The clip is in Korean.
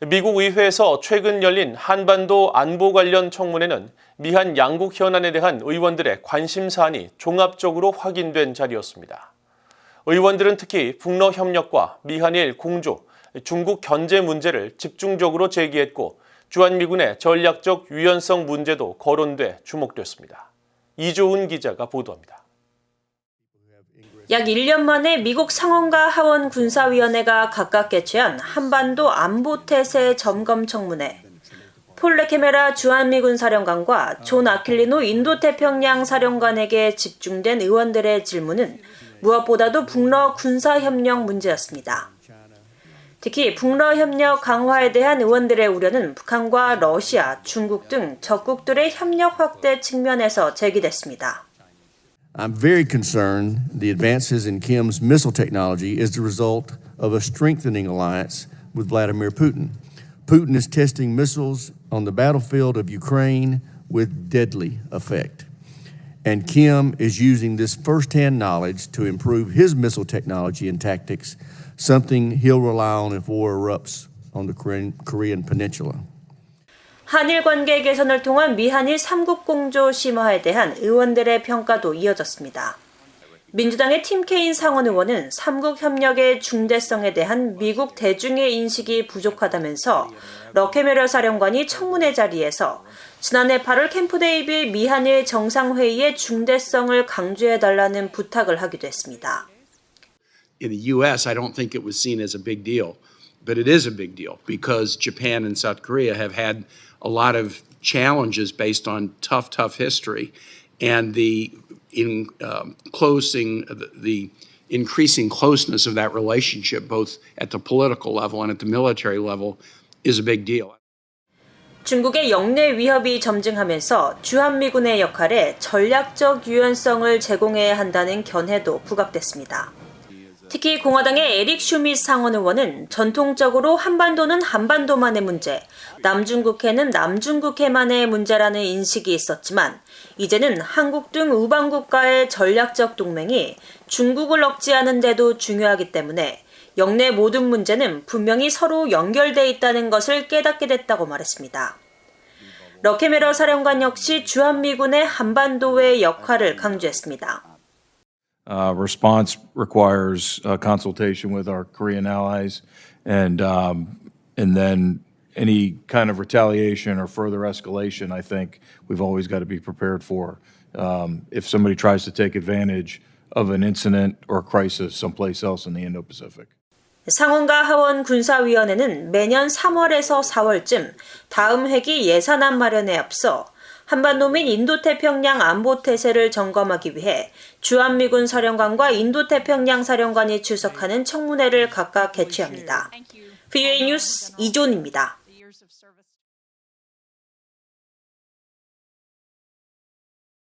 미국 의회에서 최근 열린 한반도 안보 관련 청문회는 미한 양국 현안에 대한 의원들의 관심 사안이 종합적으로 확인된 자리였습니다. 의원들은 특히 북러 협력과 미한일 공조, 중국 견제 문제를 집중적으로 제기했고 주한미군의 전략적 유연성 문제도 거론돼 주목됐습니다. 이조은 기자가 보도합니다. 약 1년 만에 미국 상원과 하원 군사위원회가 각각 개최한 한반도 안보 태세 점검 청문회. 폴레 캐메라 주한미군 사령관과 존 아킬리노 인도태평양 사령관에게 집중된 의원들의 질문은 무엇보다도 북러 군사협력 문제였습니다. 특히 북러 협력 강화에 대한 의원들의 우려는 북한과 러시아, 중국 등 적국들의 협력 확대 측면에서 제기됐습니다. I'm very concerned the advances in Kim's missile technology is the result of a strengthening alliance with Vladimir Putin. Putin is testing missiles on the battlefield of Ukraine with deadly effect. And Kim is using this firsthand knowledge to improve his missile technology and tactics, something he'll rely on if war erupts on the Korean, Peninsula. 한일 관계 개선을 통한 미한일 삼국 공조 심화에 대한 의원들의 평가도 이어졌습니다. 민주당의 팀 케인 상원 의원은 삼국 협력의 중대성에 대한 미국 대중의 인식이 부족하다면서 러케메럴 사령관이 청문회 자리에서 지난해 8월 캠프 데이비 미한일 정상회의의 중대성을 강조해달라는 부탁을 하기도 했습니다. in the U.S., I don't think it was seen as a big deal, but it is a big deal because Japan and South Korea have had a lot of challenges based on tough, tough history, and the in um, closing the, the increasing closeness of that relationship, both at the political level and at the military level, is a big deal. 중국의 영내 위협이 점증하면서 주한미군의 역할에 전략적 유연성을 제공해야 한다는 견해도 부각됐습니다. 특히 공화당의 에릭 슈밋 상원 의원은 전통적으로 한반도는 한반도만의 문제, 남중국해는 남중국해만의 문제라는 인식이 있었지만 이제는 한국 등 우방국가의 전략적 동맹이 중국을 억제하는 데도 중요하기 때문에 영내 모든 문제는 분명히 서로 연결돼 있다는 것을 깨닫게 됐다고 말했습니다. 러케메러 사령관 역시 주한미군의 한반도의 역할을 강조했습니다. Uh, response requires uh, consultation with our Korean allies, and um, and then any kind of retaliation or further escalation. I think we've always got to be prepared for. Um, if somebody tries to take advantage of an incident or crisis someplace else in the Indo-Pacific. 상원과 하원 군사위원회는 매년 3월에서 4월쯤 다음 회기 예산안 마련에 앞서 한반도 및 인도태평양 안보 태세를 점검하기 위해 주한미군 사령관과 인도태평양 사령관이 출석하는 청문회를 각각 개최합니다. VOA 뉴스 이존입니다.